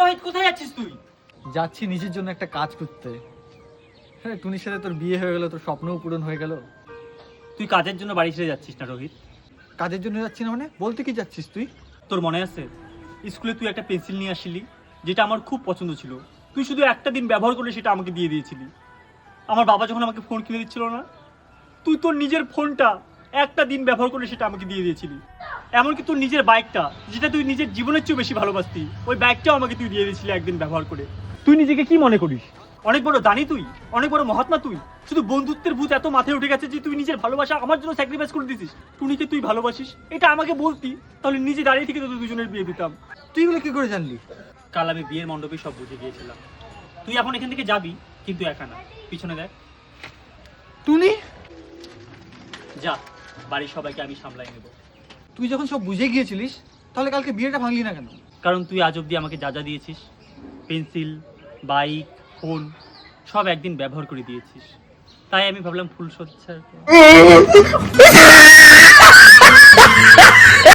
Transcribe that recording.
রোহিত কোথায় যাচ্ছিস তুই? যাচ্ছি নিজের জন্য একটা কাজ করতে। হ্যাঁ টুনির সাথে তোর বিয়ে হয়ে গেল তোর স্বপ্নও পূরণ হয়ে গেল। তুই কাজের জন্য বাড়ি ছেড়ে যাচ্ছিস না রোহিত? কাজের জন্য যাচ্ছি না মানে? বলতে কি যাচ্ছিস তুই? তোর মনে আছে? স্কুলে তুই একটা পেন্সিল নিয়ে আসছিলি যেটা আমার খুব পছন্দ ছিল। তুই শুধু একটা দিন ব্যবহার করে সেটা আমাকে দিয়ে দিয়েছিলি। আমার বাবা যখন আমাকে ফোন কিনে দিচ্ছিল না তুই তোর নিজের ফোনটা একটা দিন ব্যবহার করে সেটা আমাকে দিয়ে দিয়েছিলি। এমনকি তোর নিজের বাইকটা যেটা তুই নিজের জীবনের চেয়েও বেশি ভালোবাসতি ওই বাইকটাও আমাকে তুই দিয়ে দিয়েছিলি একদিন ব্যবহার করে। তুই নিজেকে কি মনে করিস? অনেক বড় দানি তুই অনেক বড় মহাত্মা তুই। শুধু বন্ধুত্বের ভূত এত মাথায় উঠে গেছে যে তুই নিজের ভালোবাসা আমার জন্য স্যাক্রিফাইস করে দিছিস। টুনিকে তুই ভালোবাসিস এটা আমাকে বলতি তাহলে নিজে দাঁড়িয়ে থেকে তোদের দুজনের বিয়ে দিতাম। তুই এগুলো কি করে জানলি? কাল আমি বিয়ের মণ্ডপে সব বুঝে গিয়েছিলাম। তুই এখন এখান থেকে যাবি কিন্তু একা না। পিছনে দেখ। টুনি? যা বাড়ির সবাইকে আমি সামলাই নেব। তুই যখন সব বুঝে গিয়েছিলিস, তাহলে কালকে বিয়েটা ভাঙলি না কেন? কারণ তুই আজ অব্দি আমাকে যা যা দিয়েছিস, পেন্সিল, বাইক, ফোন, সব একদিন ব্যবহার করে দিয়েছিস। তাই আমি ভাবলাম ফুল সজ্জার